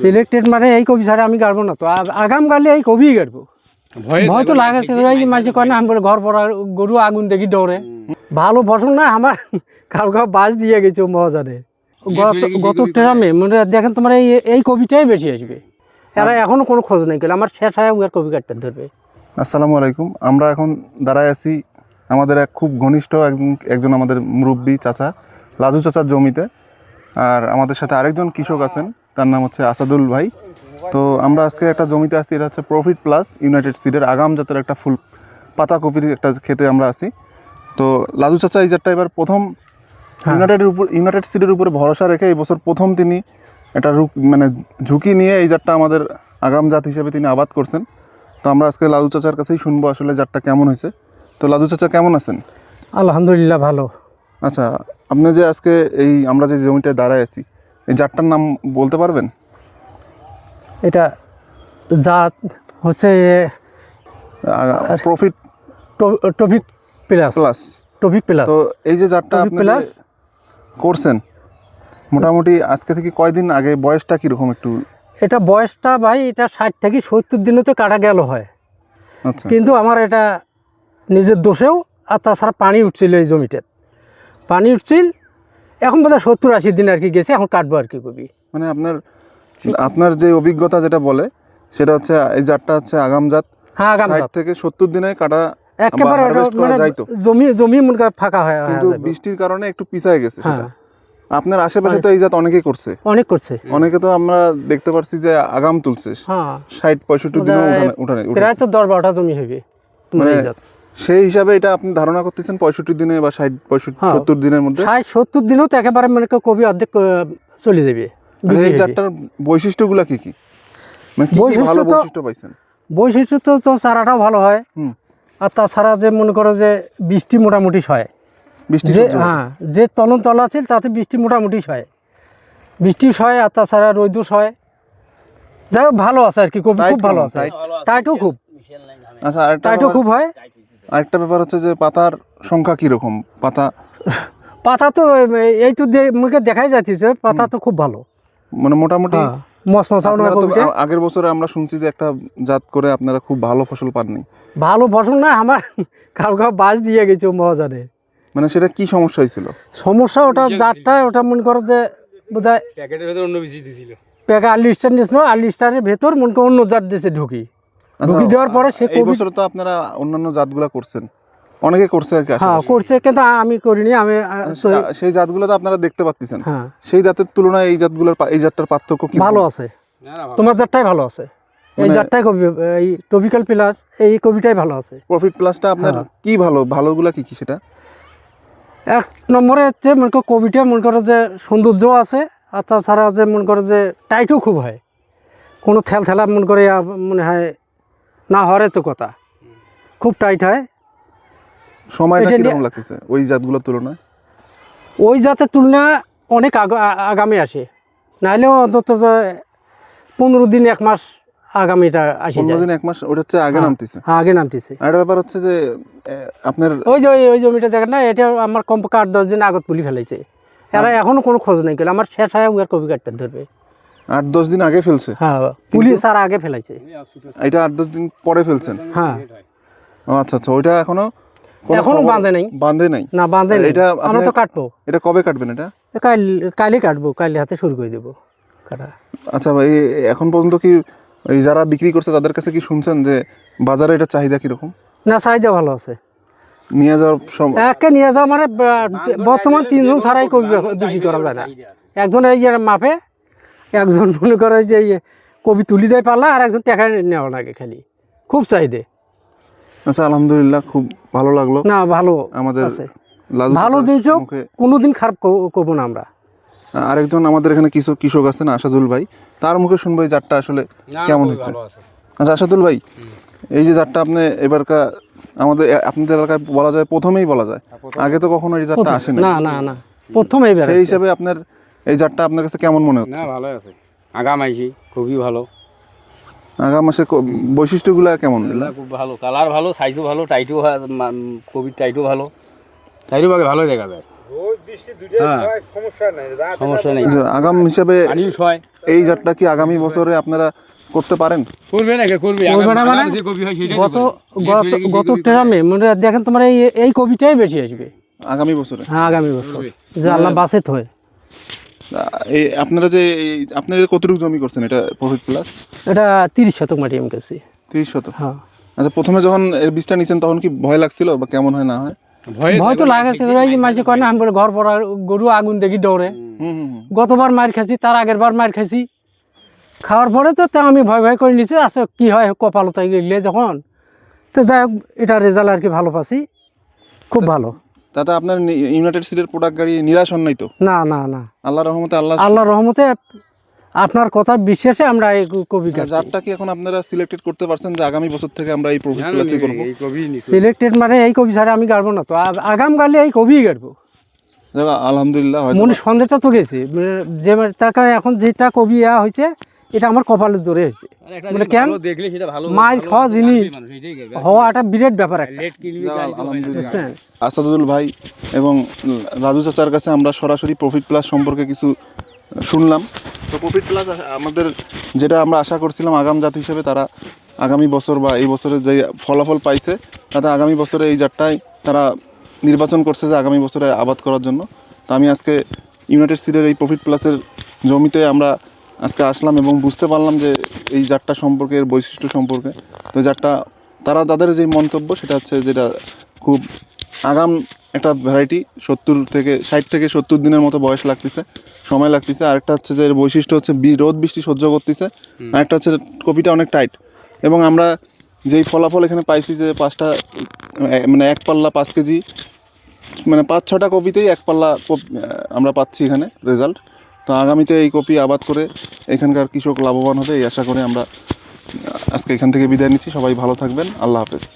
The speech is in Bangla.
সিলেক্টেড মানে এই কবি ছাড়া আমি গাড়বো না তো। আগাম গাড়লে এই কবি গাড়বো। ভয় তো লাগাচ্ছে মাঝে কয় না। আমি বলে ঘর পড়া গরু আগুন দেখি ডরে ভালো ফসল না আমার। কাউ কাউ বাস দিয়ে গেছে মহাজারে গত গত ট্রামে মানে দেখেন তোমার এই এই কবিটাই বেশি আসবে। এরা এখনও কোনো খোঁজ নেই গেলে। আমার শেষ হয় উয়ার কবি কাটতে ধরবে। আসসালামু আলাইকুম। আমরা এখন দাঁড়ায় আছি আমাদের এক খুব ঘনিষ্ঠ একজন একজন আমাদের মুরব্বী চাচা লাজু চাচার জমিতে। আর আমাদের সাথে আরেকজন কৃষক আছেন। তার নাম হচ্ছে আসাদুল ভাই। তো আমরা আজকে একটা জমিতে আসছি এটা হচ্ছে প্রফিট প্লাস ইউনাইটেড সিডের আগাম জাতের একটা ফুল পাতা কপির একটা খেতে আমরা আছি। তো লাজু চাচা এই জাতটা এবার প্রথম হ্যাঁ। ইউনাইটেডের উপর ইউনাইটেড সিডের উপরে ভরসা রেখে এই বছর প্রথম তিনি একটা রুক মানে ঝুঁকি নিয়ে এই জাতটা আমাদের আগাম জাত হিসেবে তিনি আবাদ করছেন। তো আমরা আজকে লাদু চাচার কাছেই শুনব আসলে জাতটা কেমন হয়েছে। তো লাদু চাচা কেমন আছেন? আলহামদুলিল্লাহ ভালো। আচ্ছা আপনি যে আজকে এই আমরা যে জমিটায় দাঁড়ায় আছি এই জাতটার নাম বলতে পারবেন? এটা জাত হচ্ছে profit topic plus. Plus. Topic plus. তো এই যে জাতটা আপনি Plus? করছেন মোটামুটি আজকে থেকে কয়দিন আগে বয়সটা কীরকম একটু? এটা বয়সটা ভাই এটা ষাট থেকে সত্তর দিনে তো কাটা গেল হয়। আচ্ছা। কিন্তু আমার এটা নিজের দোষেও আর তাছাড়া পানি উঠছিল এই জমিতে। পানি উঠছিল এখন বোধহয় সত্তর আশি দিন আর কি গেছে এখন কাটবো আর কি কবি। মানে আপনার আপনার যে অভিজ্ঞতা যেটা বলে সেটা হচ্ছে এই জাতটা হচ্ছে আগাম জাত। হ্যাঁ আগাম জাত। থেকে সত্তর দিনে কাটা একেবারে মানে। জমি জমি মনে ফাঁকা হয় কিন্তু বৃষ্টির কারণে একটু পিছায় গেছে হ্যাঁ। সেটা। আপনার আশেপাশে তো এই জাত অনেকেই করছে। অনেক করছে। অনেকে তো আমরা দেখতে পারছি যে আগাম তুলছে। হ্যাঁ। ষাট পঁয়ষট্টি দিনও উঠানে উঠানে প্রায় তো দশ বারোটা জমি হবে। মানে। সেই হিসাবে এটা আপনি ধারণা করতেছেন পঁয়ষট্টি দিনে বা ষাট পঁয়ষট্টি হ্যাঁ। সত্তর দিনের মধ্যে? ষাট সত্তর দিনেও তো একেবারে মানে কবি অর্ধেক চলে যাবে। আচ্ছা, এই। জাতটার বৈশিষ্ট্যগুলা কি কি? মানে কি বৈশিষ্ট্য ভালো তো- বৈশিষ্ট্য পাইছেন? বৈশিষ্ট্য তো তো চারাটাও ভালো হয়। আর তাছাড়া যে মনে করো যে বৃষ্টি মোটামুটি হয়। বৃষ্টি যে হয়। হ্যাঁ যে তলন তল আছে তাতে বৃষ্টি মোটামুটি হয়। বৃষ্টি হয় আর তাছাড়া রৈদুস হয়। যাই হোক ভালো আছে আর কি খুব ভালো আছে। টাইটও খুব। আচ্ছা টাইটও খুব হয়। আরেকটা ব্যাপার হচ্ছে যে পাতার সংখ্যা কি রকম পাতা পাতা তো এই তো মুখে দেখাই যাচ্ছে পাতা তো খুব ভালো। মানে মোটামুটি হ্যাঁ আগের বছরে আমরা শুনছি যে একটা জাত করে আপনারা খুব ভালো ফসল পাননি। ভালো ফসল না আমার কাউ কাউ বাজ দিয়ে গেছে মহাজারে মানে সেটা কি সমস্যা হয়েছিল সমস্যা ওটা জাতটা ওটা মনে করো যে বোধহয় প্যাকেটের ভেতর অন্য বেশি দিছিল প্যাকে আর্লি স্টার নিয়েছিল আর্লি স্টারের ভেতর মনে করো অন্য জাত দিয়েছে ঢুকি। ঢুকি দেওয়ার পরে সে আচ্ছা, এই বছর তো আপনারা অন্যান্য জাতগুলা করছেন। অনেকে করছে আর কি হ্যাঁ করছে কিন্তু আমি করিনি আমি সে- সেই জাতগুলো তো আপনারা দেখতে পাচ্ছেন। হ্যাঁ। সেই জাতের তুলনায় এই জাতগুলোর এই জাতটার পার্থক্য কি ভালো আছে। না না ভালো। তোমার জাতটাই ভালো আছে। এই মানে- জাতটাই কবি এই টপিক্যাল প্লাস এই কবিটাই ভালো আছে। প্রফিট প্লাসটা আপনার হ্যাঁ। কি ভালো? ভালোগুলা কি কি সেটা? এক নম্বরে হচ্ছে মনে করো কবিটা মনে করো যে সৌন্দর্য আছে আর তাছাড়া যে মনে করো যে টাইটও খুব হয়। কোনো থেল থেলা মনে করে মনে হয় না হরে তো কথা। খুব টাইট হয়। সময়টা কীরকম লাগতেছে? ওই জাতগুলোর তুলনায়? ওই জাতের তুলনা অনেক আগ- আগামী আসে। নাহলেও অন্তত পনেরো দিন এক মাস আগামীটা আসে পনেরো দিন এক মাস ওটা হচ্ছে আগে হ্যাঁ। নামতেছে। হ্যাঁ, আগে নামতেছে। আর ব্যাপার হচ্ছে যে আপনার ওই যে ওই- জমিটা দেখেন না এটা আমার কমপক্ষে আট দশ দিন আগত পুলি ফেলেছে এরা এখনও কোনো খোঁজ নেই গেলে আমার শেষ হয় উয়ার কবি কাটতে ধরবে। আট দশ দিন আগে ফেলছে। হ্যাঁ পুলি স্যার আগে ফেলাইছে। এটা আট দশ দিন পরে ফেলছেন? হ্যাঁ। ও আচ্ছা আচ্ছা ওইটা এখনও এখনও বাঁধে নাই। বাঁধে নাই? না বাঁধে নেই। এটা আমরা তো কাটবো। এটা কবে কাটবেন এটা? কাল কালই কাটবো কালই হাতে শুরু করে দেবো কাটা। আচ্ছা ভাই এখন পর্যন্ত কি এই যারা বিক্রি করছে তাদের কাছে কি শুনছেন যে বাজারে এটা চাহিদা কীরকম? না চাহিদা ভালো আছে। নিয়ে যাওয়ার সম- একে নিয়ে যাওয়া মানে বর্তমান তিনজন ছাড়াই বিক্রি করা যায় না। একজন এই যে মাপে একজন মনে করে যে কবি তুলি দেয় পারলা আর একজন টাকা নেওয়া লাগে খালি। খুব চাহিদা। আচ্ছা আলহামদুলিল্লাহ খুব ভালো লাগল। না ভালো আমাদের ভালো জিনিস কোনোদিন খারাপ কব- করব না আমরা। আরেকজন আমাদের এখানে কৃষক কৃষক আছেন আসাদুল ভাই। তার মুখে শুনব এই জাতটা আসলে কেমন হয়েছে? আচ্ছা আসাদুল ভাই এই যে জাতটা আপনি এবারকার আমাদের আপনাদের এলাকায় বলা যায় প্রথমেই বলা যায়। আগে তো কখনো এই জাতটা আসেনি না না না। প্রথম এইবার সেই হিসাবে আপনার এই জাতটা আপনার কাছে কেমন মনে হচ্ছে? না ভালো আছে। আগাম আইছি খুবই ভালো। আগাম মাসে ক- বৈশিষ্ট্যগুলো কেমন? খুব ভালো। কালার ভালো সাইজও ভালো টাইটও হয় কবির টাইটও ভালো। সাইডও ভাগে ভালোই দেখা যায়। হ্যাঁ। সমস্যা নেই আগাম হিসেবে এই জাতটা কি আগামী বছরে আপনারা করতে পারেন? করবে না করবে। মানে হয় গত ট্রামে মানে দেখেন তোমার এই এই কবিটাই বেশি আসবে। আগামী বছরে? হ্যাঁ আগামী বছর। যে আল্লাহ বাসে থয়ে আহ, এই আপনারা যে আপনারা কতটুকু জমি করছেন? এটা প্রফিট প্লাস এটা তিরিশ শতক মাটি আমি গেছি তিরিশ শত হ্যাঁ। আচ্ছা প্রথমে যখন এই বীজটা নিছেন তখন কি ভয় লাগছিল বা কেমন হয় না হয়? ভয় তো লাগাচ্ছে মাঝে কয় না আমি বলে ঘর পড়া গরু আগুন দেখি ডরে হুম হুম হুম। গতবার মার খাইছি তার আগের বার মার খাইছি। খাওয়ার পরে তো তা আমি ভয় ভয় করে নিছি আচ্ছা কি হয় কপালতায় গেলে যখন। তো যাই হোক এটা রেজাল্ট আর কি ভালো পাচ্ছি। খুব ভালো। তাতে আপনার ইউনাইটেড সিটের প্রোডাক্ট গাড়ি নিরাশ হন নাই তো? না না না। আল্লাহ রহমতে আল্লাহ আল্লাহ রহমতে আপনার কথা বিশ্বাসে আমরা এই কবি জাতটা কি এখন আপনারা সিলেক্টেড করতে পারছেন যে আগামী বছর থেকে আমরা এই প্রফিট না, করব। সিলেক্টেড মানে এই কবি ছাড়া আমি গাড়বো না তো। আগাম গাড়লে এই কবি গাড়বো। আলহামদুলিল্লাহ হয়তো মনে সন্দেহটা তো গেছে। মানে যে টাকা এখন যেটা কবি ইয়া হয়েছে এটা আমার কপালের জোরে হয়েছে। জিনিস কেন? দেখলে সেটা ভালো মায়ের খাওয়া জিনিস। হওয়া একটা বিরাট ব্যাপার একটা। আসাদুল ভাই এবং রাজু চাচার কাছে আমরা সরাসরি প্রফিট প্লাস সম্পর্কে কিছু শুনলাম। তো প্রফিট প্লাস আমাদের যেটা আমরা আশা করছিলাম আগাম জাত হিসেবে তারা আগামী বছর বা এই বছরে যে ফলাফল পাইছে তাতে আগামী বছরে এই জাতটাই তারা নির্বাচন করছে যে আগামী বছরে আবাদ করার জন্য। তো আমি আজকে ইউনাইটেড সিডের এই প্রফিট প্লাসের জমিতে আমরা আজকে আসলাম এবং বুঝতে পারলাম যে এই জাতটা সম্পর্কে এর বৈশিষ্ট্য সম্পর্কে। তো জাতটা তারা তাদের যে মন্তব্য সেটা হচ্ছে যেটা খুব আগাম একটা ভ্যারাইটি সত্তর থেকে ষাট থেকে সত্তর দিনের মতো বয়স লাগতেছে সময় লাগতেছে। আরেকটা হচ্ছে যে এর বৈশিষ্ট্য হচ্ছে রোদ বৃষ্টি সহ্য করতেছে। আরেকটা হচ্ছে কপিটা অনেক টাইট এবং আমরা যেই ফলাফল এখানে পাইছি যে পাঁচটা মানে এক পাল্লা পাঁচ কেজি মানে পাঁচ ছটা কপিতেই এক পাল্লা আমরা পাচ্ছি এখানে রেজাল্ট তো আগামীতে এই কপি আবাদ করে এখানকার কৃষক লাভবান হবে, এই আশা করে আমরা আজকে এখান থেকে বিদায় নিচ্ছি। সবাই ভালো থাকবেন। আল্লাহ হাফেজ।